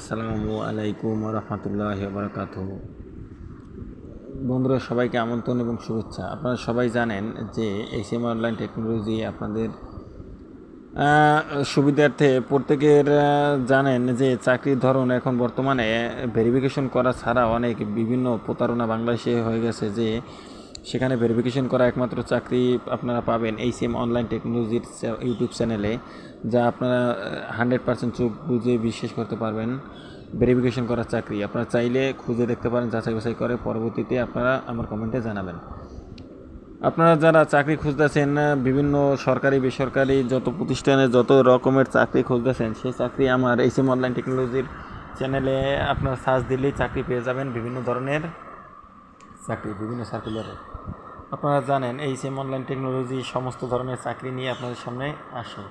আসসালামু আলাইকুম রহমতুল্লাহ বারকাত বন্ধুরা, সবাইকে আমন্ত্রণ এবং শুভেচ্ছা। আপনারা সবাই জানেন যে এইচএম অনলাইন টেকনোলজি আপনাদের সুবিধার্থে প্রত্যেকের জানেন যে চাকরির ধরন এখন বর্তমানে ভেরিফিকেশন করা ছাড়া অনেক বিভিন্ন প্রতারণা বাংলাদেশে হয়ে গেছে যে সেখানে ভেরিফিকেশন করা একমাত্র চাকরি আপনারা পাবেন এই সেম অনলাইন টেকনোলজির ইউটিউব চ্যানেলে যা আপনারা হান্ড্রেড পার্সেন্ট চোখ বুঝে বিশ্বাস করতে পারবেন। ভেরিফিকেশন করা চাকরি। আপনারা চাইলে খুঁজে দেখতে পারেন, যাচাই বাছাই করে পরবর্তীতে আপনারা আমার কমেন্টে জানাবেন। আপনারা যারা চাকরি খুঁজতেছেন, বিভিন্ন সরকারি, বেসরকারি, যত প্রতিষ্ঠানে যত রকমের চাকরি খুঁজতেছেন, সেই চাকরি আমার এই সিম অনলাইন টেকনোলজির চ্যানেলে আপনারা সার্চ দিলেই চাকরি পেয়ে যাবেন। বিভিন্ন ধরনের চাকরি, বিভিন্ন সার্কুলারে আপনারা জানেন, এই সিম অনলাইন টেকনোলজি সমস্ত ধরনের চাকরি নিয়ে আপনাদের সামনে আসে।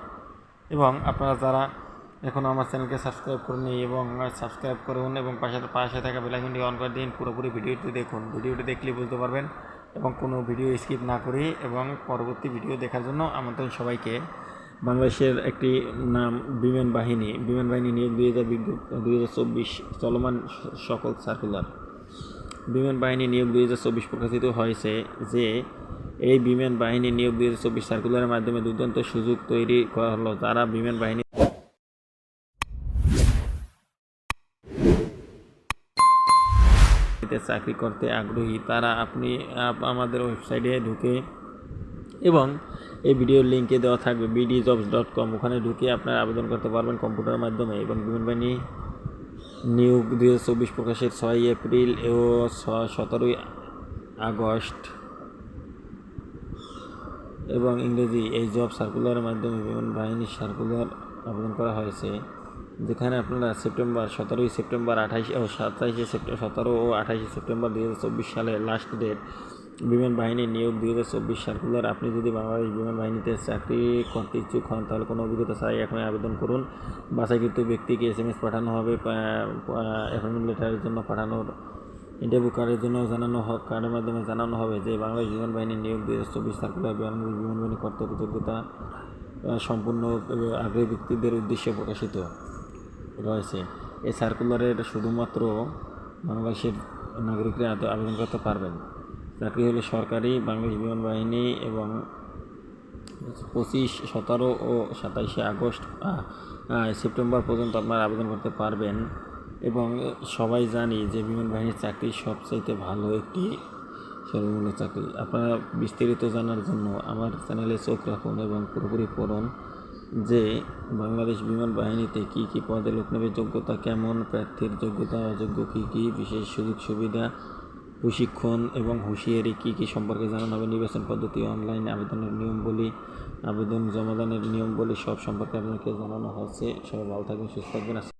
এবং আপনারা যারা এখনও আমার চ্যানেলকে সাবস্ক্রাইব করেনি এবং সাবস্ক্রাইব করুন এবং পাশে পাশে থাকা বেলাইকনটি অন করে দিন, পুরোপুরি ভিডিওটি দেখুন। ভিডিওটি দেখলে বুঝতে পারবেন এবং কোনো ভিডিও স্কিপ না করি এবং পরবর্তী ভিডিও দেখার জন্য আমন্ত্রণ সবাইকে। বাংলাদেশের একটি নাম, বিমান বাহিনী। বিমান বাহিনী নিয়োগ দুই হাজার দুই হাজার চব্বিশ চলমান সকল সার্কুলার বিমান বাহিনী নিয়োগ দুই হাজার চব্বিশ প্রকাশিত হয়েছে যে এই বিমান বাহিনী নিয়োগ দুই হাজার চব্বিশ সার্কুলারের মাধ্যমে দুর্দান্ত সুযোগ তৈরি করা হলো যারা বিমান বাহিনী চাকরি করতে আগ্রহী, তারা আপনি আমাদের ওয়েবসাইটে ঢুকে এবং এই ভিডিওর লিঙ্কে দেওয়া থাকবে বিডি জবস ডট কম ওখানে ঢুকে আপনারা আবেদন করতে পারবেন কম্পিউটারের মাধ্যমে এবং বিমান বাহিনী নিয়োগ দুই হাজার চব্বিশ প্রকাশের ছয় এপ্রিল ও সতেরোই আগস্ট। এবং ইংরেজি এই জব সার্কুলারের মাধ্যমে বিমান বাহিনীর সার্কুলার আবেদন করা হয়েছে, যেখানে আপনারা সেপ্টেম্বর, সতেরোই সেপ্টেম্বর, আঠাইশে ও সাতাইশে সেপ্টেম্বর, সতেরো ও আঠাইশে সেপ্টেম্বর দুই হাজার চব্বিশ সালে লাস্ট ডেট বিমান বাহিনী নিয়োগ দুই হাজার চব্বিশ সার্কুলার। আপনি যদি বাংলাদেশ বিমান বাহিনীতে চাকরি করতে ইচ্ছুক হন, তাহলে কোনো অভিজ্ঞতা ছাড়াই এখনই আবেদন করুন। বাছাইকৃত ব্যক্তিকে এস এম এস পাঠানো হবে অ্যাপয়েন্টমেন্ট লেটারের জন্য পাঠানোর ইন্টারভিউ কার্ডের জন্য জানানো হোক কার্ডের মাধ্যমে জানানো হবে যে বাংলাদেশ বিমান বাহিনী নিয়োগ দুই হাজার চব্বিশ সার্কুলার বাংলাদেশ বিমান বাহিনী কর্তব্য যোগ্যতা সম্পূর্ণ আগ্রহী ব্যক্তিদের উদ্দেশ্যে প্রকাশিত রয়েছে। এই সার্কুলারের শুধুমাত্র বাংলাদেশের নাগরিকরা আবেদন করতে পারবেন। চাকরি হলো সরকারি বাংলাদেশ বিমান বাহিনী এবং পঁচিশ, সতেরো ও সাতাইশে আগস্ট সেপ্টেম্বর পর্যন্ত আপনারা আবেদন করতে পারবেন। এবং সবাই জানি যে বিমান বাহিনীর চাকরি সবচাইতে ভালো একটি সর্বমূল্য চাকরি। আপনারা বিস্তারিত জানার জন্য আমার চ্যানেলে চোখ রাখুন এবং পুরোপুরি পড়ুন যে বাংলাদেশ বিমান বাহিনীতে কী কী পদে লোক নেবে, যোগ্যতা কেমন, প্রার্থীর যোগ্যতা, অযোগ্য কী কী, বিশেষ সুযোগ সুবিধা প্রশিক্ষণ এবং হুঁশিয়ারি কী কী সম্পর্কে জানানো? হবে নির্বাচন পদ্ধতি, অনলাইন আবেদনের নিয়মগুলি আবেদন জমাদানের নিয়ম বলি, সব সম্পর্কে আপনাকে জানানো হয়েছে। সবাই ভালো থাকবেন, সুস্থ থাকবেন।